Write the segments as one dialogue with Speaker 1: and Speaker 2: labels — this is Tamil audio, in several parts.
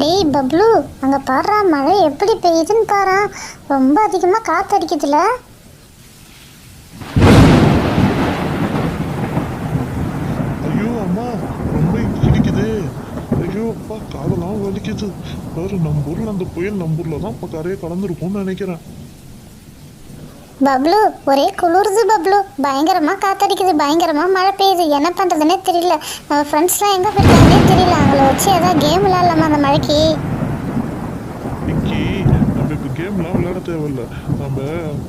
Speaker 1: டேய் பப்ளு அங்கே பாடுறா மழை எப்படி பெய்யுதுன்னு பாறான் ரொம்ப அதிகமாக காத்தடிக்குதுல.
Speaker 2: ஐயோ அம்மா ரொம்ப இடிக்குது. ஐயோ அப்பா காதெல்லாம் வலிக்குது. பாரு நம்ம ஊர்ல அந்த புயல் நம்ம ஊரில் தான் இப்போ கரையை கலந்துருக்கும்னு நினைக்கிறேன்.
Speaker 1: பப்ளு ஒரே குளிருது பப்ளு. பயங்கரமாக காத்தடிக்குது பயங்கரமாக மழை பெய்யுது. என்ன பண்ணுறதுனே தெரியல. நம்ம ஃப்ரெண்ட்ஸ்லாம் எங்கே போயிருக்காங்கன்னே தெரியல. அவங்கள வச்சு ஏதாவது கேம் விளாட்லாமா அந்த மழைக்கு?
Speaker 2: கேம்லாம் விளையாட தேவையில்ல. நம்ம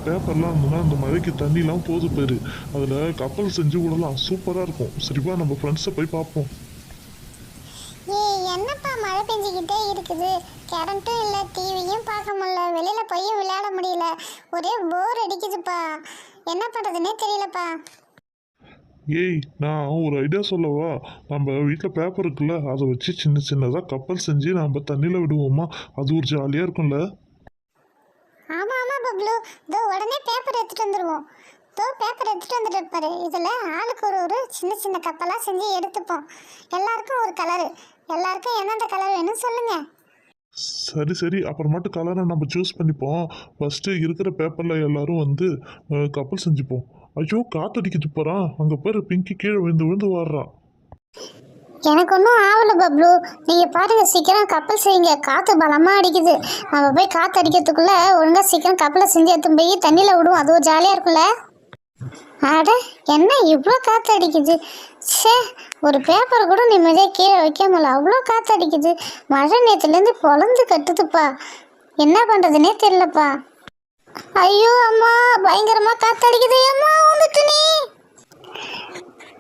Speaker 2: பேப்பர்லாம் இருந்தோம்னா அந்த மழைக்கு தண்ணிலாம் போது போயிரு அதில் கப்பல் செஞ்சு விடலாம். சூப்பராக இருக்கும். சரிப்பா நம்ம ஃப்ரெண்ட்ஸை போய் பார்ப்போம்.
Speaker 1: என்னப்பா மழை பெஞ்சிக்கிட்டே இருக்குது? கரண்ட்டும் இல்லை டிவியும் பார்க்க முடியல வெளியில் போய் விளையாட முடியல. ஒரே போர் அடிக்குதுப்பா. என்ன பண்ணுறதுனே தெரியலப்பா.
Speaker 2: ஏய் நான் ஒரு ஐடியா சொல்லவா? நம்ம வீட்டில் பேப்பர் இருக்குல்ல அதை வச்சு சின்ன சின்னதாக கப்பல் செஞ்சு நம்ம தண்ணியில் விடுவோமா? அது ஒரு ஜாலியாக இருக்கும்ல.
Speaker 1: ஆமாம் ஆமாம் பப்ளு. இதோ உடனே பேப்பர் எடுத்துகிட்டு வந்துடுவோம் இதோ பேப்பர் எடுத்துகிட்டு வந்துட்டு இருப்பாரு. இதில் ஆளுக்கு ஒரு ஒரு சின்ன சின்ன கப்பலாக செஞ்சு எடுத்துப்போம். எல்லாருக்கும் ஒரு கலரு எல்லாருக்கும் எந்தெந்த கலர் வேணும்னு சொல்லுங்கள்
Speaker 2: சரி சரி. அப்புறமாட்டு கலரை நம்ம சூஸ் பண்ணிப்போம். ஃபஸ்ட்டு இருக்கிற பேப்பரில் எல்லாரும் வந்து கப்பல் செஞ்சுப்போம். ஐயோ காத்தடிக்குது போகிறான் அங்கே பேர் பிங்கி கீழே விழுந்து விழுந்து வாடுறான்
Speaker 1: எனக்கு ஒன்றும் ஆகல பப்ளு. நீங்கள் பாருங்க சீக்கிரம் கப்பல் செய்யுங்க. காற்று பலமாக அடிக்குது. நம்ம போய் காற்று அடிக்கிறதுக்குள்ள ஒழுங்காக சீக்கிரம் கப்பலை செஞ்சு எடுத்து போய் தண்ணியில் விடுவோம். அது ஒரு ஜாலியாக இருக்கும்ல. அட என்ன இவ்வளோ காற்று அடிக்குது ச்சே. ஒரு பேப்பர் கூட நிம்மதியாக கீழே வைக்க முடியல அவ்வளோ காற்றடிக்குது மழை நேற்றுலேருந்து பொழந்து கட்டுதுப்பா. என்ன பண்ணுறதுனே தெரியலப்பா. ஐயோ அம்மா பயங்கரமாக காற்றடிக்குது அம்மா வந்துட்டு நீ.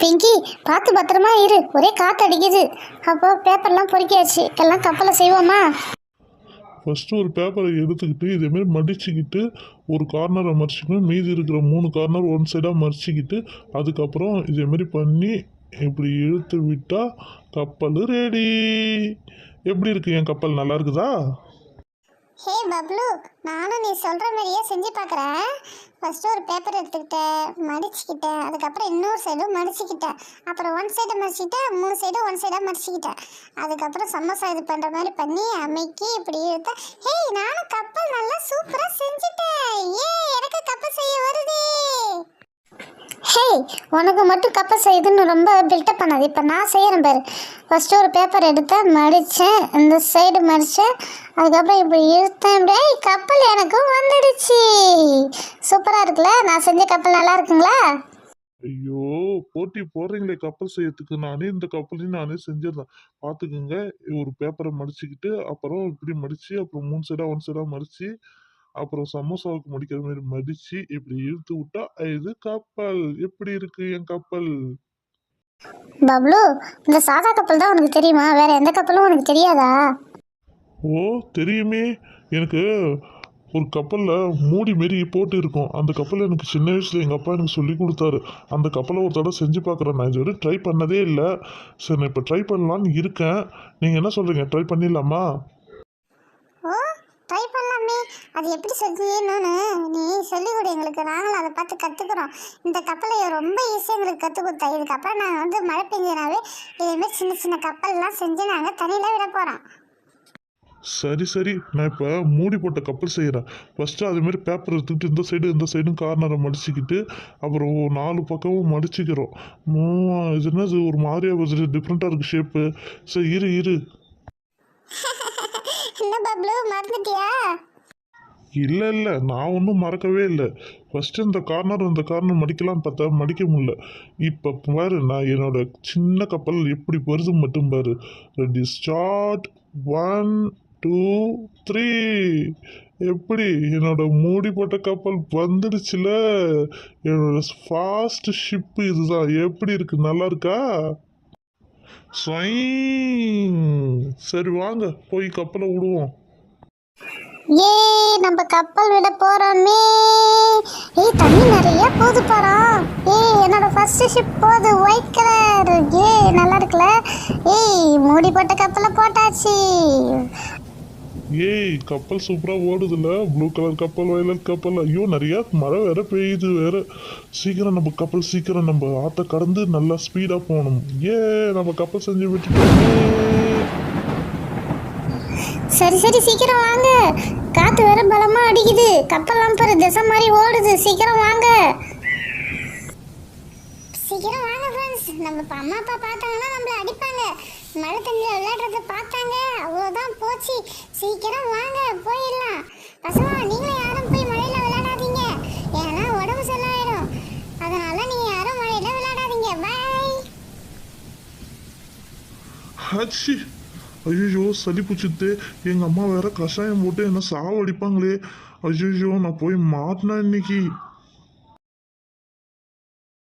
Speaker 1: பிங்கி பார்த்து பத்திரமா இரு. ஒரே காற்று அடிக்குது அப்போ பேப்பர்லாம் பொறிக்காச்சு எல்லாம் கப்பலை செய்வோமா?
Speaker 2: ஃபஸ்ட்டு ஒரு பேப்பரை எடுத்துக்கிட்டு இதேமாரி மடிச்சுக்கிட்டு ஒரு கார்னரை மறிச்சிக்கணும் மீதி இருக்கிற மூணு கார்னர் ஒன் சைடாக மறிச்சிக்கிட்டு அதுக்கப்புறம் இதேமாரி பண்ணி இப்படி இழுத்து விட்டால் கப்பல் ரெடி எப்படி இருக்கு என் கப்பல்? நல்லா இருக்குதா?
Speaker 1: ஹே பப்ளு நானும் நீ சொல்கிற மாதிரியே செஞ்சு பார்க்குறேன் ஃபஸ்ட்டு ஒரு பேப்பர் எடுத்துக்கிட்டேன் மடிச்சுக்கிட்டேன். அதுக்கப்புறம் இன்னொரு சைடும் மடிச்சுக்கிட்டேன். அப்புறம் ஒன் சைடை மடிச்சுக்கிட்டேன் மூணு சைடும் ஒன் சைடாக மடிச்சுக்கிட்டேன். அதுக்கப்புறம் சமோசா இது பண்ணுற மாதிரி பண்ணி அமைக்கி இப்படி இழுத்தேன். ஹே நானும் கப்பல் நல்லா சூப்பராக செஞ்சுட்டேன் ஏ எனக்கு கப்பல் செய்ய வருதே ஹே உனக்கு மட்டும் கப்பல் செய்யுதுன்னு ரொம்ப பில்டப் பண்ணாது. இப்போ நான் செய்கிறேன் பாரு. ஃபஸ்ட்டு ஒரு பேப்பர் எடுத்தேன் மடித்தேன் இந்த சைடு மடித்தேன் அதுக்கப்புறம் இப்படி இழுத்தேன் அப்படியே கப்பல் எனக்கும் வந்துடுச்சு. சூப்பராக இருக்குல்ல? நான் செஞ்ச கப்பல் நல்லா இருக்குங்களா?
Speaker 2: ஐயோ போட்டி போடுறீங்களே கப்பல் செய்யறதுக்கு. நானே இந்த கப்பலையும் நானே செஞ்சிடறேன் பார்த்துக்குங்க ஒரு பேப்பரை மடிச்சுக்கிட்டு அப்புறம் இப்படி மடித்து அப்புறம் மூணு சைடாக ஒன் சைடாக மடித்து அப்புறம் சமோசாவுக்கு மடிக்கிற மாதிரி மடிச்சு இப்படி இழுத்து விட்டா இது கப்பல். எப்படி இருக்கு என் கப்பல்?
Speaker 1: பப்ளு இந்த சாதா கப்பல் தான் உனக்கு தெரியுமா? வேற எந்த கப்பலும் உனக்கு தெரியாதா?
Speaker 2: ஓ தெரியுமே. எனக்கு ஒரு கப்பலில் மூடி மாரி போட்டு இருக்கும். அந்த கப்பல் எனக்கு சின்ன வயசில் எங்கள் அப்பா எனக்கு சொல்லி கொடுத்தாரு. அந்த கப்பலை ஒரு தடவை செஞ்சு பார்க்குறேன். நான் இதுவரை ட்ரை பண்ணதே இல்லை. சரி நான் இப்போ ட்ரை பண்ணலான்னு இருக்கேன். நீங்கள் என்ன சொல்கிறீங்க ட்ரை பண்ணிடலாமா?
Speaker 1: ட்ரை பண்ணலாமே. அது எப்படி செஞ்சீங்கன்னு நீ சொல்லிக் கொடு எங்களுக்கு. நாங்களும் அதை பார்த்து கற்றுக்குறோம் இந்த கப்பலை ரொம்ப ஈஸியாக எங்களுக்கு கற்றுக் கொடுத்தா. இதுக்கப்புறம் நாங்கள் வந்து மழை பெஞ்சனாவே இதேமாதிரி சின்ன சின்ன கப்பல்லாம் செஞ்சு நாங்கள் தண்ணியில் விட போகிறோம்
Speaker 2: சரி சரி. நான் இப்போ மூடி போட்ட கப்பல் செய்கிறேன் ஃபஸ்ட்டு அதுமாரி பேப்பர் எடுத்துக்கிட்டு இந்த சைடு இந்த சைடும் கார்னரை மடிச்சுக்கிட்டு அப்புறம் நாலு பக்கமும் மடிச்சுக்கிறோம். மூ- இது என்னது? ஒரு மாதிரியாக வருது. டிஃப்ரெண்ட்டாக இருக்குது ஷேப்பு சரி இரு இரு.
Speaker 1: என்ன பப்ளு மறந்துட்டியா?
Speaker 2: இல்லை இல்லை. நான் ஒன்றும் மறக்கவே இல்லை. ஃபஸ்ட்டு இந்த கார்னர் இந்த கார்னர் மடிக்கலாம் பார்த்தா மடிக்க முடியல. இப்போ பாரு நான் என்னோட சின்ன கப்பல் எப்படி வருது மட்டும் பாரு. Ready start one two three எப்படி? என்னோட மூடி போட்ட கப்பல் வந்துடுச்சுல. என்னோட ஃபாஸ்ட் ஷிப்பு இதுதான். எப்படி இருக்கு? நல்லா இருக்கா? சரி வாங்க. போய் கப்பலை விடுவோம்
Speaker 1: ஏ நம்ம கப்பல் விட போறோமே. ஏய் தண்ணி நிறைய போகுது பாரா ஏய் என்னோட ஃபர்ஸ்ட் ஷிப் போது ஒயிட் கலர் ஏ நல்லா இருக்குல்ல. ஏய் மூடி போட்ட கப்பலை போட்டாச்சு.
Speaker 2: ஏய் கப்பல் சூப்பராக ஓடுதுல்ல ப்ளூ கலர் கப்பல் வயலட் கப்பல். ஐயோ நிறைய மழை வேற பெய்யுது வேற. சீக்கிரம் நம்ம கப்பல் சீக்கிரம் நம்ம ஆற்ற கடந்து நல்லா ஸ்பீடாக போகணும். ஏ நம்ம கப்பல் செஞ்சு விட்டுட்டோம்.
Speaker 1: சரி சரி சீக்கிரம் வாங்க. காத்து வேற பலமா அடிக்குது. கப்பல் லம்பர் திசை மாதிரி ஓடுது. சீக்கிரம் வாங்க. சீக்கிரம் வாங்க ஃப்ரெண்ட்ஸ் நம்ம அம்மா அப்பா பார்த்தாங்கன்னா நம்மள அடிப்பாங்க. மழை தண்ணியில் விளையாடுறத பார்த்தாங்க. அவ்வளோதான் போச்சு. சீக்கிரம் வாங்க போயிடலாம். பசங்க நீங்களும் யாரும் போய் மழையில் விளையாடாதீங்க. ஏன்னா உடம்பு சரியாயிடும் அதனால நீங்கள் யாரும் மழையில் விளையாடாதீங்க. பாய்
Speaker 2: ஹச்சி ஐயோ சளி பிடிச்சிட்டு எங்கள் அம்மா வேற கஷாயம் போட்டு என்ன சாவடிப்பாங்களே. ஐயோ நான் போய் மாட்டினேன் இன்னைக்கு.